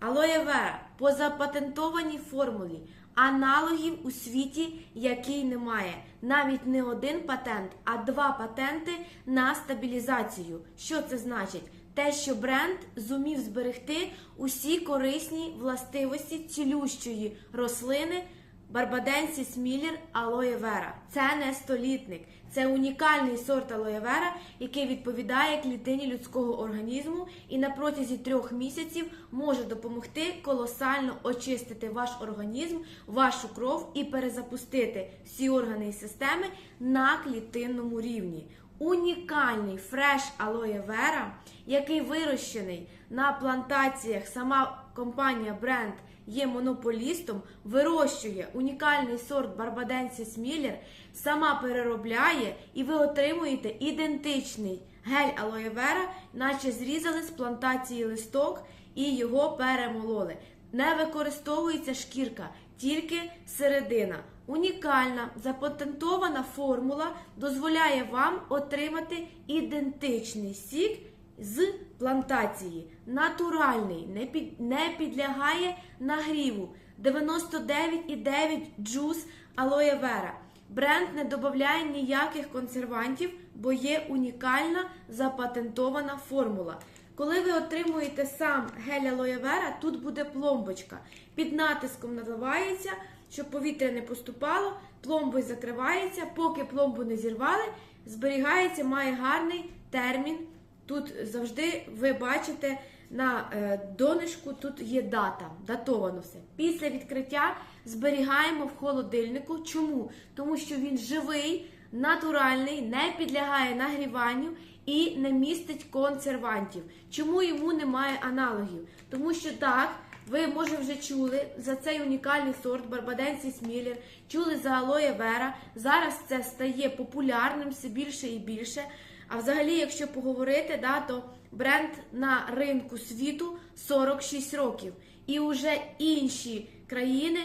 Алоє Вера по запатентованій формулі. Аналогів у світі, який немає. Навіть не один патент, а два патенти на стабілізацію. Що це значить? Те, що бренд зумів зберегти усі корисні властивості цілющої рослини Барбаденсіс Міллер Алоє Вера. Це не столітник, це унікальний сорт алоє вера, який відповідає клітині людського організму і на протязі трьох місяців може допомогти колосально очистити ваш організм, вашу кров і перезапустити всі органи і системи на клітинному рівні. Унікальний фреш алоє вера, який вирощений на плантаціях, сама компанія бренд є монополістом, вирощує унікальний сорт Барбаденсіс Міллер, сама переробляє, і ви отримуєте ідентичний гель алоє вера, наче зрізали з плантації листок і його перемололи. Не використовується шкірка, тільки середина. Унікальна запатентована формула дозволяє вам отримати ідентичний сік з плантації. Натуральний, не, під, не підлягає нагріву. 99,9 джус алоє вера. Бренд не додає ніяких консервантів, бо є унікальна запатентована формула. Коли ви отримуєте сам гель алоє вера, тут буде пломбочка. Під натиском наливається, щоб повітря не поступало, пломбою закривається, поки пломбу не зірвали, зберігається, має гарний термін. Тут завжди ви бачите на е, донишку, тут є дата, датовано все. Після відкриття зберігаємо в холодильнику. Чому? Тому що він живий, натуральний, не підлягає нагріванню і не містить консервантів. Чому йому немає аналогів? Тому що так. Ви, може, вже чули за цей унікальний сорт Барбаденсіс Міллер, чули за алоє вера. Зараз це стає популярним все більше і більше. А взагалі, якщо поговорити, да, то бренд на ринку світу 46 років. І вже інші країни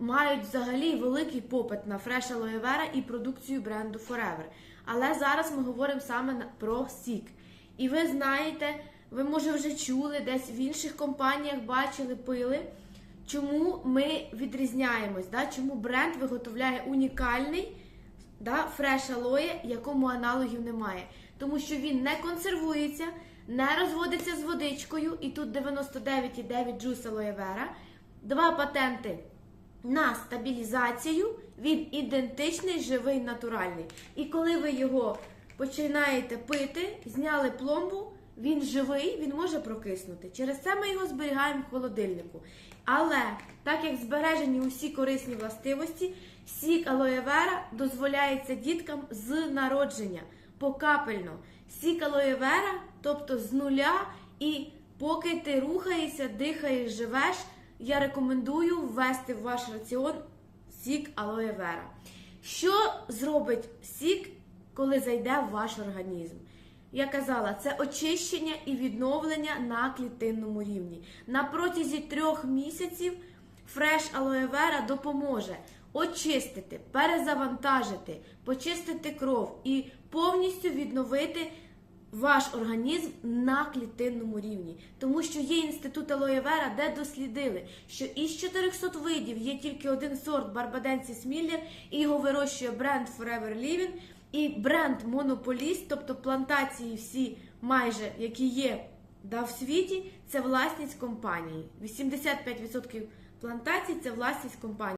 мають взагалі великий попит на фреш алоє вера і продукцію бренду Forever. Але зараз ми говоримо саме про сік. І ви знаєте, ви може вже чули, десь в інших компаніях бачили, пили. Чому ми відрізняємось? Да? Чому бренд виготовляє унікальний да, фреш алоє, якому аналогів немає? Тому що він не консервується, не розводиться з водичкою, і тут 99,9 джус алоє вера. Два патенти на стабілізацію, він ідентичний, живий, натуральний. І коли ви його починаєте пити, зняли пломбу, він живий, він може прокиснути. Через це ми його зберігаємо в холодильнику. Але так як збережені усі корисні властивості, сік алоє вера дозволяється діткам з народження покапельно. Сік алоє вера, тобто з нуля, і поки ти рухаєшся, дихаєш, живеш, я рекомендую ввести в ваш раціон сік алоє вера. Що зробить сік, коли зайде в ваш організм? Я казала, це очищення і відновлення на клітинному рівні. На протязі трьох місяців фреш алоє вера допоможе очистити, перезавантажити, почистити кров і повністю відновити ваш організм на клітинному рівні. Тому що є інститут алоє вера, де дослідили, що із 400 видів є тільки один сорт Барбаденсіс Міллер, і його вирощує бренд Forever Living, і бренд Монополіст, тобто плантації всі майже, які є да, в світі, це власність компанії. 85% плантацій це власність компанії.